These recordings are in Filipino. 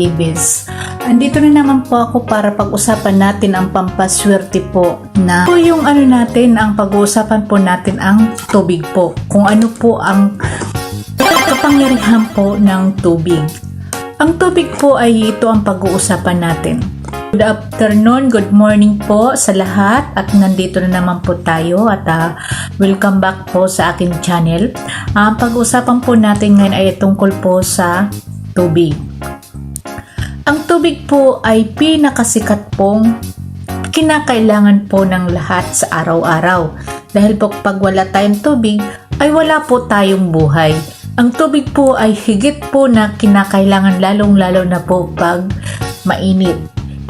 Bibis. Andito na naman po ako para pag-usapan natin ang pampaswerte po na po yung ano natin, ang pag-uusapan po natin ang tubig po. Kung ano po ang kapangyarihan po ng tubig. Ang tubig po ay ito ang pag-uusapan natin. Good afternoon, good morning po sa lahat at nandito na naman po tayo at ah, welcome back po sa aking channel. Ang pag-uusapan po natin ngayon ay tungkol po sa tubig. Ang tubig po ay pinakasikat pong kinakailangan po ng lahat sa araw-araw. Dahil po pag wala tayong tubig, ay wala po tayong buhay. Ang tubig po ay higit po na kinakailangan lalong-lalo na po pag mainit.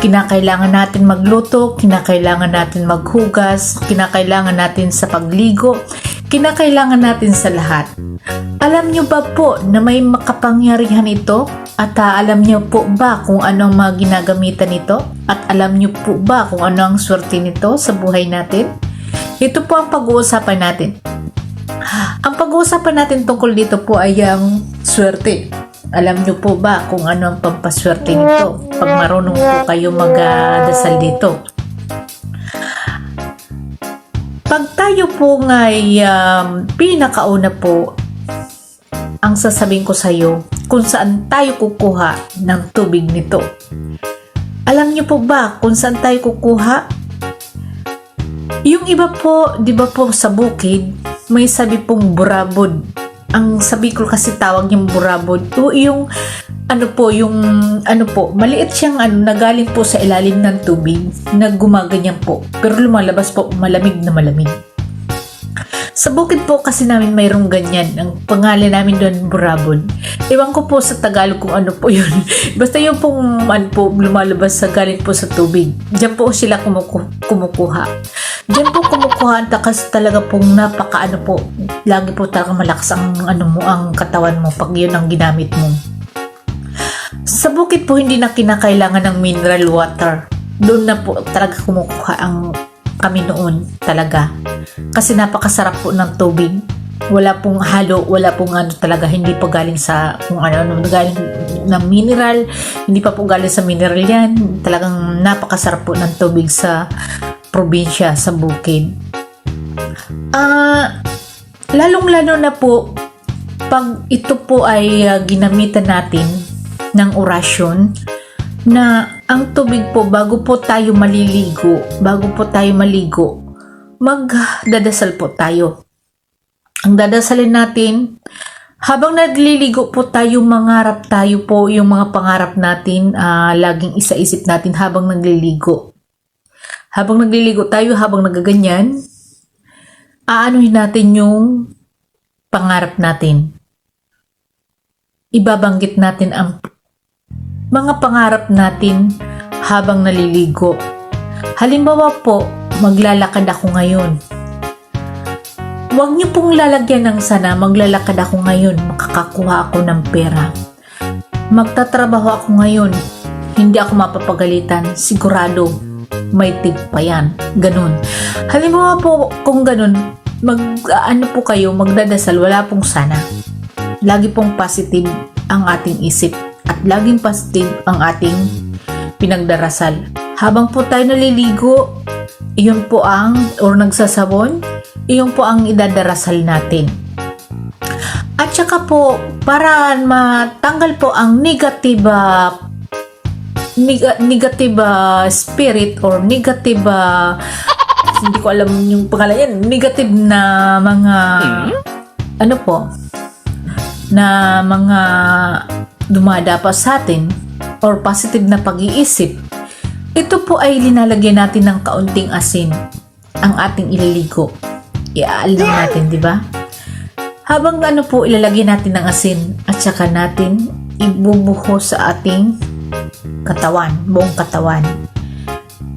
Kinakailangan natin magluto, kinakailangan natin maghugas, kinakailangan natin sa pagligo, kinakailangan natin sa lahat. Alam nyo ba po na may makapangyarihan ito? At alam nyo po ba kung ano ang mga ginagamitan nito? At alam nyo po ba kung ano ang swerte nito sa buhay natin? Ito po ang pag-uusapan natin. Ang pag-uusapan natin tungkol dito po ay ang swerte. Alam nyo po ba kung ano ang pampaswerte nito? Pag marunong po kayo magdasal dito. Tayo po ngay um, pinakauna po, ang sasabihin ko sa iyo kung saan tayo kukuha ng tubig nito. Alam niyo po ba kung saan tayo kukuha? Yung iba po, di ba po sa bukid, may sabi pong burabod. Ang sabi ko kasi tawag yung burabod. O yung ano po, yung ano po, maliit siyang ano, nagaling po sa ilalim ng tubig, na gumaganyan po. Pero lumalabas po, malamig na malamig. Sa bukid po kasi namin mayroong ganyan. Ang pangalan namin doon, Burabon. Ewan ko po sa Tagalog kung ano po yun. Basta yung pong ano po, lumalabas sa galing po sa tubig. Diyan po sila kumuku- kumukuha. Diyan po kumukuha kasi talaga pong napaka ano po. Lagi po talaga malakas ang ano mo, ang katawan mo pag yun ang ginamit mo. Sa bukid po hindi na kinakailangan ng mineral water. Doon na po talaga kumukuha ang kami noon talaga. Kasi napakasarap po ng tubig. Wala pong halo, wala pong ano talaga, hindi po galing sa kung ano, ano galing ng mineral, hindi pa po galing sa mineral yan. Talagang napakasarap po ng tubig sa probinsya, sa bukid. Ah, lalong-lalo na po pag ito po ay ah, ginamitan natin ng orasyon na ang tubig po bago po tayo maliligo, bago po tayo maligo, magdadasal po tayo. Ang dadasalin natin, habang nagliligo po tayo, mangarap tayo po yung mga pangarap natin, ah, laging isaisip natin habang nagliligo. Habang nagliligo tayo, habang nagaganyan, aanuhin natin yung pangarap natin. Ibabanggit natin ang mga pangarap natin habang naliligo. Halimbawa po, maglalakad ako ngayon. Huwag niyo pong lalagyan ng sana, maglalakad ako ngayon, makakakuha ako ng pera. Magtatrabaho ako ngayon, hindi ako mapapagalitan, sigurado may tip pa yan. Ganun. Halimbawa po, kung ganun, mag, ano po kayo, magdadasal, wala pong sana. Lagi pong positive ang ating isip at laging positive ang ating pinagdarasal. Habang po tayo naliligo, iyon po ang, or nagsasabon, iyon po ang idadarasal natin. At saka po, para matanggal po ang negative neg- negative spirit or negative hindi ko alam yung pangalan yan, negative na mga ano po, na mga dumadapas sa atin or positive na pag-iisip, ito po ay linalagyan natin ng kaunting asin ang ating ililigo. Iaal natin, di ba? Habang ano po ilalagay natin ng asin at saka natin ibubuho sa ating katawan, buong katawan.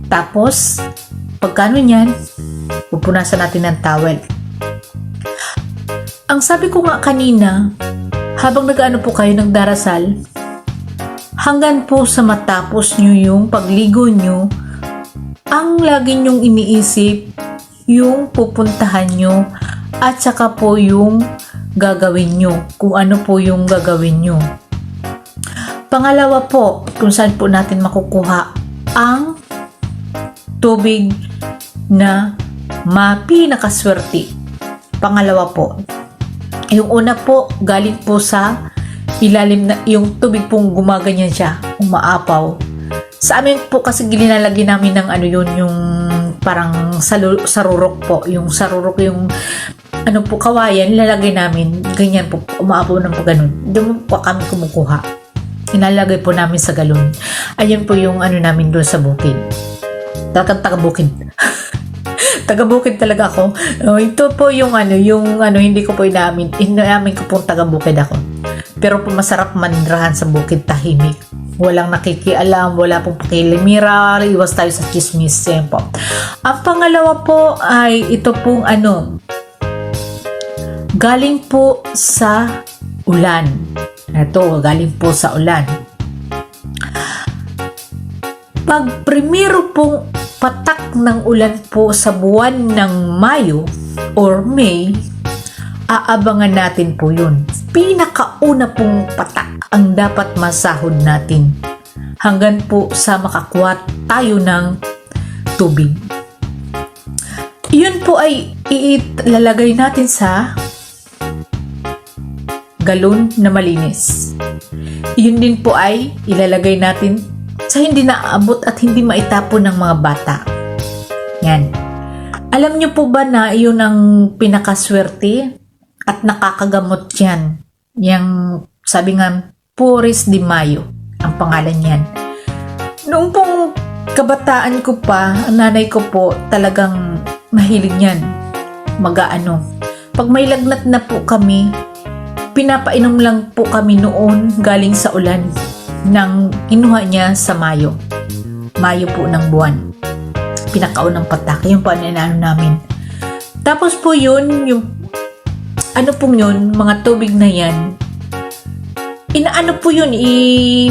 Tapos, pagkano niyan, pupunasan natin ng towel. Ang sabi ko nga kanina, habang nag-ano po kayo nagdarasal, hanggang po sa matapos nyo yung pagligo nyo, ang lagi nyong iniisip, yung pupuntahan nyo, at saka po yung gagawin nyo, kung ano po yung gagawin nyo. Pangalawa po, kung saan po natin makukuha ang tubig na mapinakaswerte. Pangalawa po, yung una po, galing po sa ilalim na, yung tubig pong gumaganyan siya, umaapaw. Sa amin po kasi gilinalagay namin ng ano yun, yung parang salu- sarurok po. Yung sarurok yung ano po, kawayan, lalagay namin. Ganyan po, umaapaw ng po ganun. Doon po kami kumukuha. Inalagay po namin sa galon. Ayun po yung ano namin doon sa bukid. Talagang taga-bukid. taga-bukid talaga ako. Oh, ito po yung ano, yung ano, hindi ko po inamin. Inamin ko po taga-bukid ako. Pero po masarap manirahan sa bukid tahimik. Walang nakikialam, wala pong pakilimira, iwas tayo sa chismis. Yan po. Ang pangalawa po ay ito pong ano, galing po sa ulan. Ito, galing po sa ulan. Pag primero pong patak ng ulan po sa buwan ng Mayo or May, aabangan natin po yun. Pinakauna pong patak ang dapat masahod natin hanggang po sa makakuha tayo ng tubig. Yun po ay ilalagay natin sa galon na malinis. Yun din po ay ilalagay natin sa hindi naaabot at hindi maitapon ng mga bata. Yan. Alam niyo po ba na yun ang pinakaswerte at nakakagamot yan? Yang sabi nga, Puris de Mayo ang pangalan yan. Noong pong kabataan ko pa, ang nanay ko po talagang mahilig yan. Magaano. Pag may lagnat na po kami, pinapainom lang po kami noon galing sa ulan nang kinuha niya sa Mayo. Mayo po ng buwan. Pinakaunang patak. Yun po namin. Tapos po yun, yung ano pong yun, mga tubig na yan, inaano po yun, i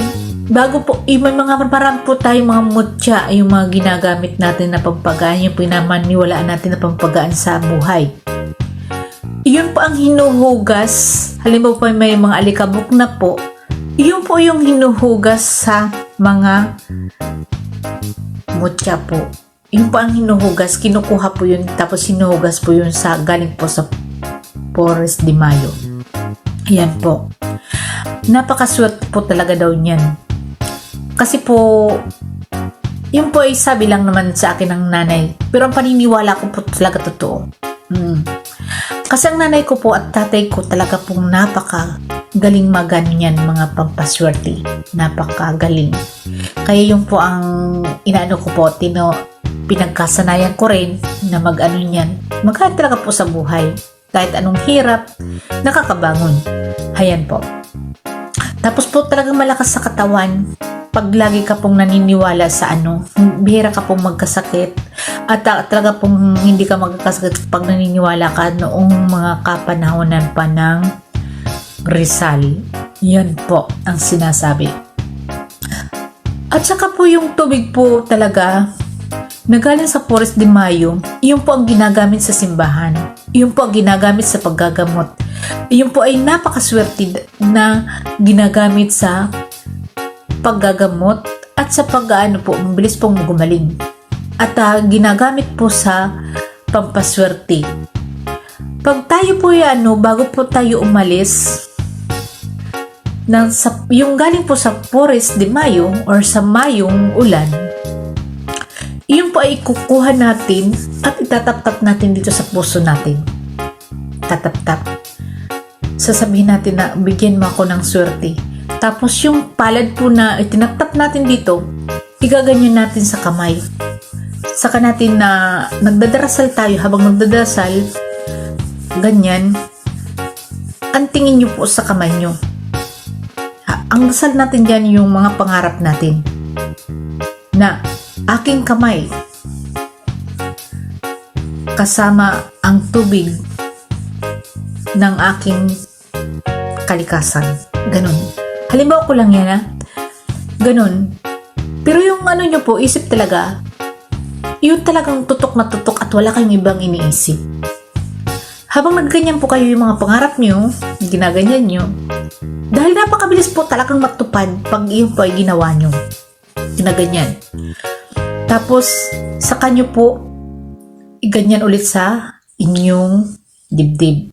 bago po, i, may mga parang po tayo mga mutya, yung mga ginagamit natin na pampagaan, yung pinamaniwalaan natin na pampagaan sa buhay. Yun po ang hinuhugas, halimbawa po may mga alikabok na po, yun po yung hinuhugas sa mga mutya po. Yun po ang hinuhugas, kinukuha po yun, tapos hinuhugas po yun sa, galing po sa Forest de Mayo. Ayan po. Napakaswerte po talaga daw niyan. Kasi po, yun po ay sabi lang naman sa akin ng nanay. Pero ang paniniwala ko po talaga totoo. Mm. Kasi ang nanay ko po at tatay ko talaga pong napaka galing magano yan mga pampaswerte. Napaka galing. Kaya yung po ang inaano ko po, tino, pinagkasanayan ko rin na mag-ano niyan. Magkaan talaga po sa buhay. Kahit anong hirap, nakakabangon. Hayan po. Tapos po talagang malakas sa katawan. Pag lagi ka pong naniniwala sa ano, bihira ka pong magkasakit. At ta- talaga pong hindi ka magkasakit pag naniniwala ka noong mga kapanahonan pa ng Rizal. Yan po ang sinasabi. At saka po yung tubig po talaga na galing sa Forest de Mayo, yun po ang ginagamit sa simbahan. Yun po ang ginagamit sa paggagamot. Yun po ay napakaswerte na ginagamit sa paggagamot at sa pag-ano po, mabilis pong gumaling. At ah, ginagamit po sa pampaswerte. Pag tayo po ay ano, bago po tayo umalis, ng sa, yung galing po sa Forest de Mayo or sa Mayong ulan, yun po ay kukuha natin at itatap-tap natin dito sa puso natin. Tatap-tap. Sasabihin natin na bigyan mo ako ng swerte. Tapos yung palad po na itinap-tap natin dito, igaganyan natin sa kamay. Saka natin na nagdadarasal tayo habang nagdadarasal, ganyan, ang tingin nyo po sa kamay nyo. Ang dasal natin dyan yung mga pangarap natin na aking kamay kasama ang tubig ng aking kalikasan. Ganon. Halimbawa ko lang yan ha. Ganon. Pero yung ano nyo po, isip talaga, yun talagang tutok na tutok at wala kayong ibang iniisip. Habang nagganyan po kayo yung mga pangarap nyo, ginaganyan nyo, Dahil napakabilis po talagang matupad pag iyon po ay ginawa nyo. Ginaganyan. Tapos, sa kanyo po, iganyan ulit sa inyong dibdib.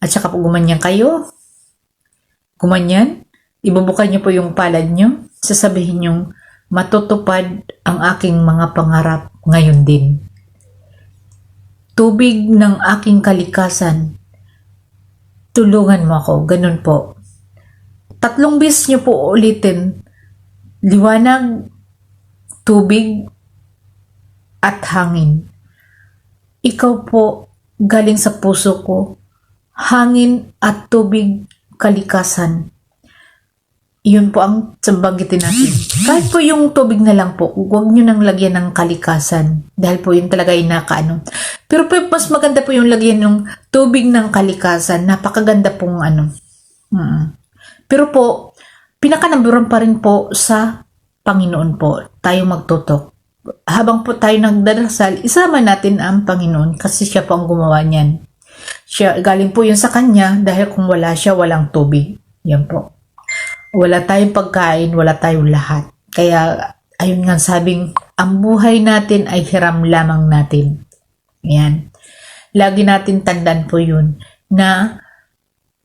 At saka po gumanyan kayo. Gumanyan. Ibubukan nyo po yung palad nyo. Sasabihin nyo, matutupad ang aking mga pangarap ngayon din. Tubig ng aking kalikasan. Tulungan mo ako. Ganun po. Tatlong bis nyo po ulitin. Liwanag, tubig, at hangin. Ikaw po, galing sa puso ko, hangin at tubig, kalikasan. Yun po ang sambanggitin natin. Kahit po yung tubig na lang po, huwag nyo nang lagyan ng kalikasan. Dahil po yun talaga yung nakaano. Pero po, mas maganda po yung lagyan ng tubig ng kalikasan. Napakaganda pong ano. Mm. Pero po, pinakanamburan pa rin po sa Panginoon po. Tayo magtutok. Habang po tayo nagdarasal, isama natin ang Panginoon kasi siya po ang gumawa niyan. Siya, galing po yun sa kanya dahil kung wala siya, walang tubig. Yan po. Wala tayong pagkain, wala tayong lahat. Kaya, ayun nga sabing, ang buhay natin ay hiram lamang natin. Yan. Lagi natin tandaan po yun na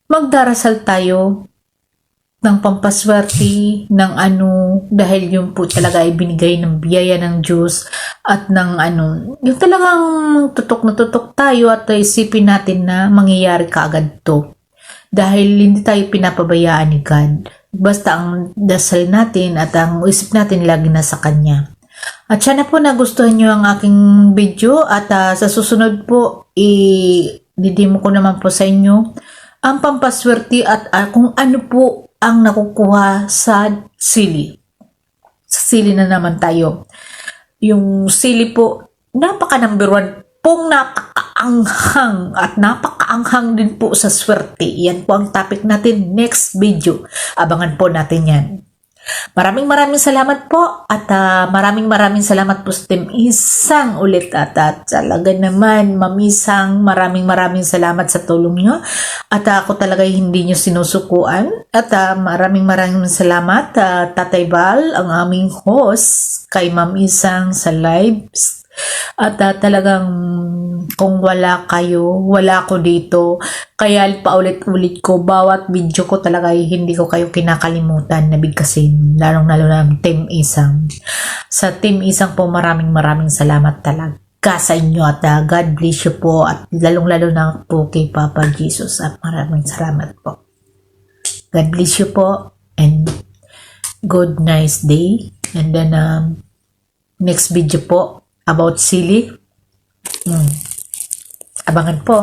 magdarasal tayo ng pampaswerte, ng ano, dahil yun po talaga ay binigay ng biyaya ng Diyos at ng ano, yung talagang tutok na tutok tayo at isipin natin na mangyayari kaagad to. Dahil hindi tayo pinapabayaan ni God. Basta ang dasal natin at ang isip natin lagi na sa Kanya. At sana po nagustuhan nyo ang aking video at ah, sa susunod po, i-didimo ko naman po sa inyo ang pampaswerte at ah, kung ano po ang nakukuha sa sili. Sa sili na naman tayo. Yung sili po, napaka number one pong napakaanghang at napakaanghang din po sa swerte. Yan po ang topic natin next video. Abangan po natin yan. Maraming maraming salamat po at ah, maraming maraming salamat po sa Team Isang ulit at, at talaga naman mamisang maraming maraming salamat sa tulong nyo at ah, ako talaga hindi nyo sinusukuan at ah, maraming maraming salamat ah, Tatay Bal ang aming host kay Ma'am Isang sa lives at ah, talagang kung wala kayo, wala ako dito. Kaya paulit-ulit ko, bawat video ko talaga ay hindi ko kayo kinakalimutan na bigkasin. Lalong-lalo na ang Team Isang. Sa Team Isang po maraming maraming salamat talaga sa inyo at ah, God bless you po at lalong-lalo na po kay Papa Jesus at maraming salamat po. God bless you po and good nice day. And then um, next video po about sili. Hmm. Abangan po.